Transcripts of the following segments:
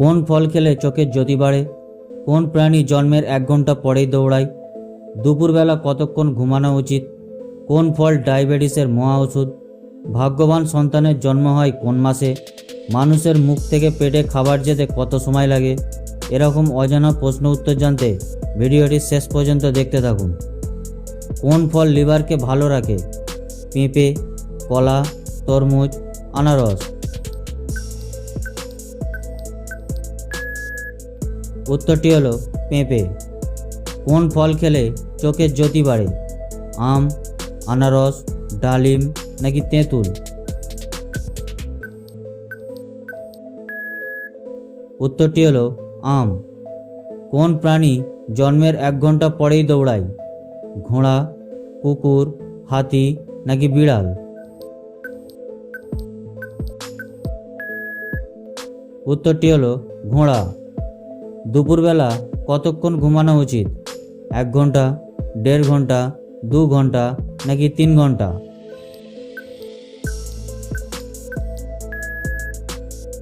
কোন ফল খেলে চোখের জ্যোতি বাড়ে? কোন প্রাণী জন্মের এক ঘণ্টা পরেই দৌড়ায়? দুপুরবেলা কতক্ষণ ঘুমানো উচিত? কোন ফল ডায়াবেটিসের মহা ওষুধ? ভাগ্যবান সন্তানের জন্ম হয় কোন মাসে? মানুষের মুখ থেকে পেটে খাবার যেতে কত সময় লাগে? এরকম অজানা প্রশ্ন উত্তর জানতে ভিডিওটি শেষ পর্যন্ত দেখতে থাকুন। কোন ফল লিভারকে ভালো রাখে? পেঁপে, কলা, তরমুজ, আনারস। উত্তরটি হলো পেঁপে। কোন ফল খেলে চোখের জ্যোতি বাড়ে? আম, আনারস, ডালিম নাকি তেঁতুল? উত্তরটি হলো আম। কোন প্রাণী জন্মের এক ঘণ্টা পরেই দৌড়ায়? ঘোড়া, কুকুর, হাতি নাকি বিড়াল? উত্তরটি হলো ঘোড়া। দুপুরবেলা কতক্ষণ ঘুমানো উচিত? এক ঘণ্টা, দেড় ঘণ্টা, দু ঘণ্টা, নাকি তিন ঘণ্টা?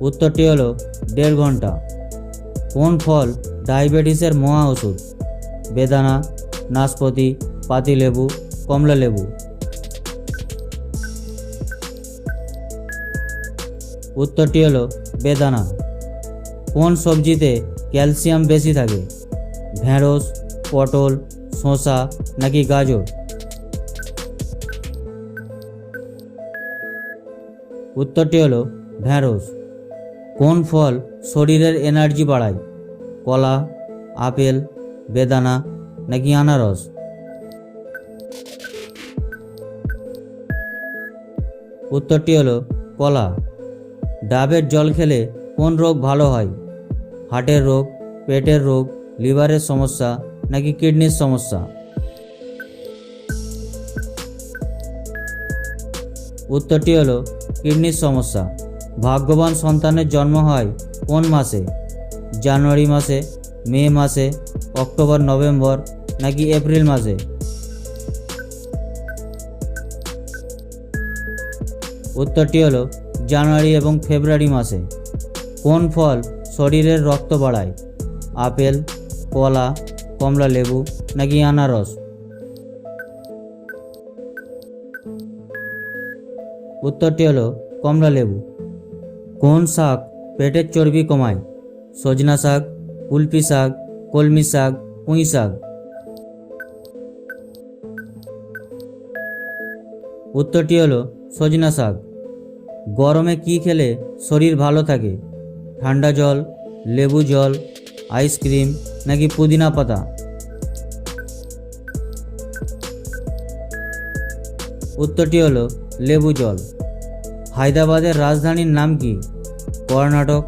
উত্তরটি হলো দেড় ঘণ্টা। কোন ফল ডায়াবেটিসের মহা ওষুধ? বেদানা, নাশপাতি, পাতিলেবু কমলা লেবু উত্তরটি হলো বেদানা। কোন সবজিতে ক্যালসিয়াম বেশি থাকে। ঢেঁড়স, পটল, শসা নাকি গাজর? উত্তরটি হলো ঢেঁড়স। কোন ফল শরীরের এনার্জি বাড়ায়? কলা, আপেল, বেদানা নাকি আনারস? উত্তরটি হলো কলা। ডাবের জল খেলে কোন রোগ ভালো হয়? হার্টের রোগ, পেটের রোগ, লিভারের সমস্যা নাকি কিডনির সমস্যা? উত্তরটি হলো, কিডনির সমস্যা। ভাগ্যবান সন্তানের জন্ম হয় কোন মাসে? জানুয়ারি মাসে, মে মাসে, অক্টোবর, নভেম্বর নাকি এপ্রিল মাসে? উত্তরটি হলো, জানুয়ারি এবং ফেব্রুয়ারি মাসে। কোন ফল শরীরের রক্ত বাড়ায়। আপেল, কলা, কমলা লেবু নাকি আনারস। উত্তরটি হলো কমলা লেবু। কোন শাক পেটের চর্বি কমায়? সজনা শাক, কুলপি শাক, কলমি শাক, পুঁই শাক। উত্তরটি হলো সজনা শাক। গরমে কি খেলে শরীর ভালো থাকে? ঠান্ডা জল, লেবু জল আইসক্রিম নাকি পুদিনা পাতা? উত্তরটি হলো লেবু জল। হায়দ্রাবাদের রাজধানীর নাম কি? কর্ণাটক,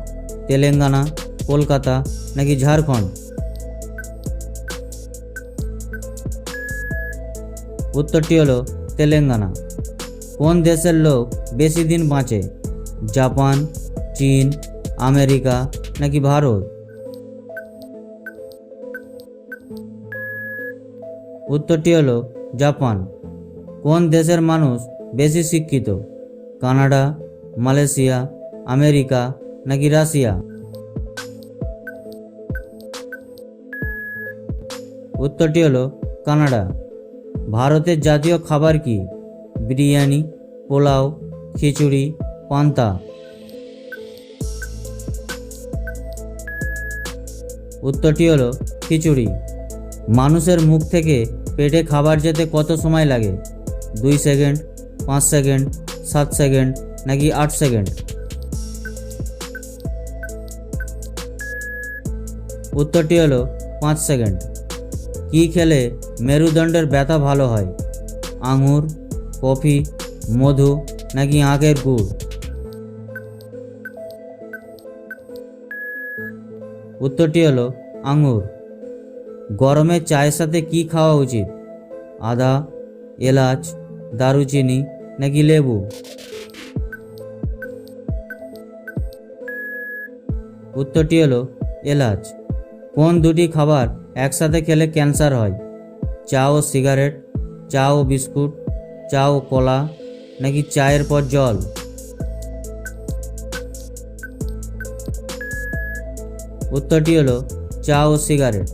তেলেঙ্গানা, কলকাতা নাকি ঝাড়খণ্ড? উত্তরটি হলো তেলেঙ্গানা। কোন দেশের লোক বেশি দিন বাঁচে? জাপান, চীন আমেরিকা নাকি ভারত? উত্তরটি হলো জাপান। কোন দেশের মানুষ বেশি শিক্ষিত? কানাডা, মালয়েশিয়া, আমেরিকা নাকি রাশিয়া? উত্তরটি হলো কানাডা। ভারতের জাতীয় খাবার কি? বিরিয়ানি, পোলাও, খিচুড়ি, পান্তা। উত্তরটি হলো, খিচুড়ি। মানুষের মুখ থেকে পেটে খাবার যেতে কত সময় লাগে? দুই সেকেন্ড, পাঁচ সেকেন্ড, সাত সেকেন্ড, নাকি আট সেকেন্ড? উত্তরটি হলো, পাঁচ সেকেন্ড। কি খেলে মেরুদণ্ডের ব্যথা ভালো হয়? আঙুর, কফি, মধু, নাকি আখের গুড়? উত্তরটি হলো আঙুর। গরমে চায়ের সাথে কি খাওয়া উচিত? আদা, এলাচ, দারুচিনি নাকি লেবু? উত্তরটি হলো এলাচ। কোন দুটি খাবার একসাথে খেলে ক্যান্সার হয়? চা ও সিগারেট, চা ও বিস্কুট, চা ও কলা নাকি চায়ের পর জল? উত্তরটি হলো চা ও সিগারেট।